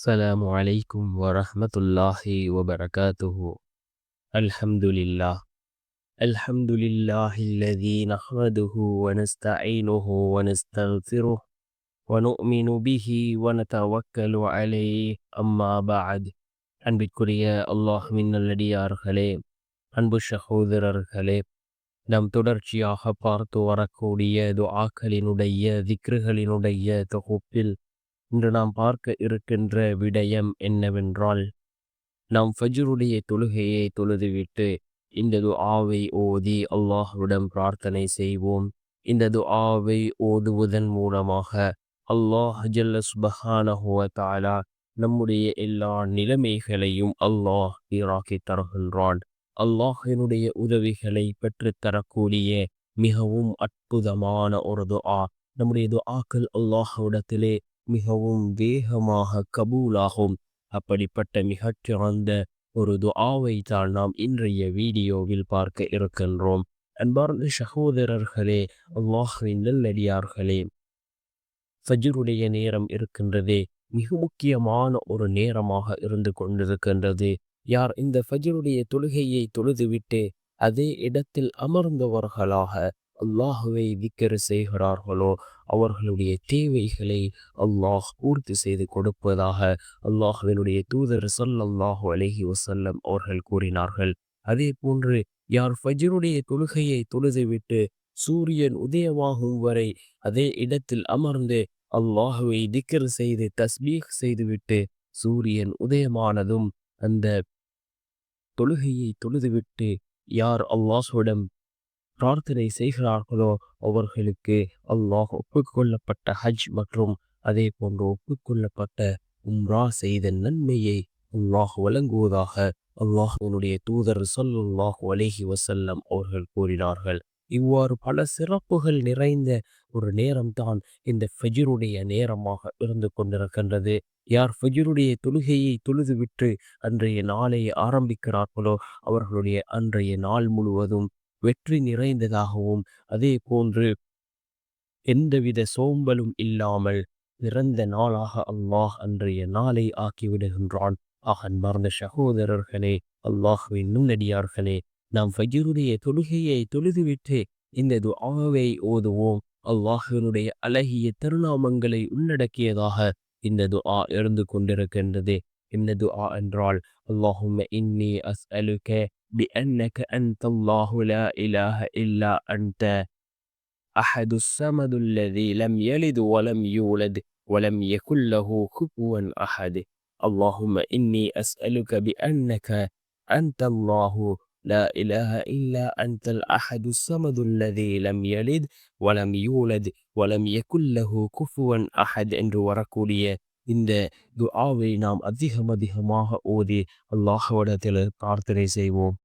السلام عليكم ورحمة الله وبركاته الحمد لله الحمد لله الذي نحمده ونستعينه ونستغفره ونؤمن به ونتوكل عليه أما بعد அன்பிற்குரிய அல்லாஹ்வின் நல்லடியார்களே அன்பு சகோதரர்களே நாம் தொடர்ச்சியாக பார்த்து வரக்கூடிய துஆக்களினுடைய திக்ருகளினுடைய தொகுப்பில் இன்று நாம் பார்க்க இருக்கின்ற விடயம் என்னவென்றால் நாம் ஃபஜ்ருடைய தொழுகையை தொழுதுவிட்டு இந்த துஆவை ஓதி அல்லாஹ்விடம் பிரார்த்தனை செய்வோம். இந்த துஆவை ஓதுவதன் மூலமாக அல்லாஹ் ஜல்ல சுபஹானஹுவத்தாலா நம்முடைய எல்லா நிலைமைகளையும் அல்லாஹ் ஈராக்கி தருகின்றான். அல்லாஹினுடைய உதவிகளை பெற்றுத்தரக்கூடிய மிகவும் அற்புதமான ஒரு துஆ. நம்முடைய துஆக்கள் அல்லாஹ்விடத்திலே மிகவும் வேகமாக கபூலாகும். அப்படிப்பட்ட மிகச்சிறந்த ஒரு துஆவை தான் நாம் இன்றைய வீடியோவில் பார்க்க இருக்கின்றோம். அன்பார்ந்த சகோதரர்களே அல்லாஹின் நல்லடியார்களே ஃபஜ்ருடைய நேரம் இருக்கின்றதே. மிக முக்கியமான ஒரு நேரமாக இருந்து கொண்டிருக்கின்றது. யார் இந்த ஃபஜ்ருடைய தொழுகையை தொழுதுவிட்டு அதே இடத்தில் அமர்ந்தவர்களாக அல்லாஹுவை திக்கரு செய்கிறார்களோ அவர்களுடைய தேவைகளை அல்லாஹ் பூர்த்தி செய்து கொடுப்பதாக அல்லாஹுவினுடைய தூதர் சொல்லல்லாஹு அலஹி வசல்லம் அவர்கள் கூறினார்கள். அதே போன்று யார் ஃபஜ்ருடைய தொழுகையை தொழுதுவிட்டு சூரியன் உதயமாகும் வரை அதே இடத்தில் அமர்ந்து அல்லாஹுவை திக்கர் செய்து தஸ்பீக் செய்துவிட்டு சூரியன் உதயமானதும் அந்த தொழுகையை தொழுதுவிட்டு யார் அல்லாஹுவிடம் பிரார்த்தனை செய்கிறார்களோ அவர்களுக்கு அல்லாஹ் ஒப்புக்கொள்ளப்பட்ட ஹஜ் மற்றும் அதே போன்று ஒப்புக்கொள்ளப்பட்ட உம்ரா செய்த நன்மையை அல்லாஹ் வழங்குவதாக அல்லாஹனுடைய தூதர் சொல்லுல்லாஹ் அலேஹி வசல்லம் அவர்கள் கூறினார்கள். இவ்வாறு பல சிறப்புகள் நிறைந்த ஒரு நேரம்தான் இந்த ஃபஜிருடைய நேரமாக இருந்து கொண்டிருக்கின்றது. யார் ஃபஜிருடைய தொழுகையை தொழுதுவிட்டு அன்றைய நாளை ஆரம்பிக்கிறார்களோ அவர்களுடைய அன்றைய நாள் முழுவதும் வெற்றி நிறைந்ததாகவும் அதே போன்று எந்தவித சோம்பலும் இல்லாமல் பிறந்த நாளாக அல்லாஹ் அன்றைய நாளை ஆக்கிவிடுகின்றான் ஆக அன்பார்ந்த சகோதரர்களே அல்லாஹுவின் நுண்ணடியார்களே நாம் ஃபஜருடைய தொழுகையை தொழுதுவிட்டு இந்த துஆவை ஓதுவோம். அல்லாஹினுடைய அழகிய திருநாமங்களை உள்ளடக்கியதாக இந்த துஆ இருந்து கொண்டிருக்கின்றது. இந்த துஆ என்றால் அல்லாஹும்ம இன்னி அஸ்அலுக بأنك أنت الله لا إله إلا أنت أحد الصمد الذي لم يلد ولم يولد ولم يكن له كفوا أحد اللهم إني أسألك بأنك أنت الله لا إله إلا أنت الأحد الصمد الذي لم يلد ولم يولد ولم يكن له كفوا أحد என்று வரக்கூடிய இந்த துஆவை நாம் அதிகம் அதிகமாக ஓதி அல்லாஹ்விடத்தில் பிரார்த்தனை செய்வோம்.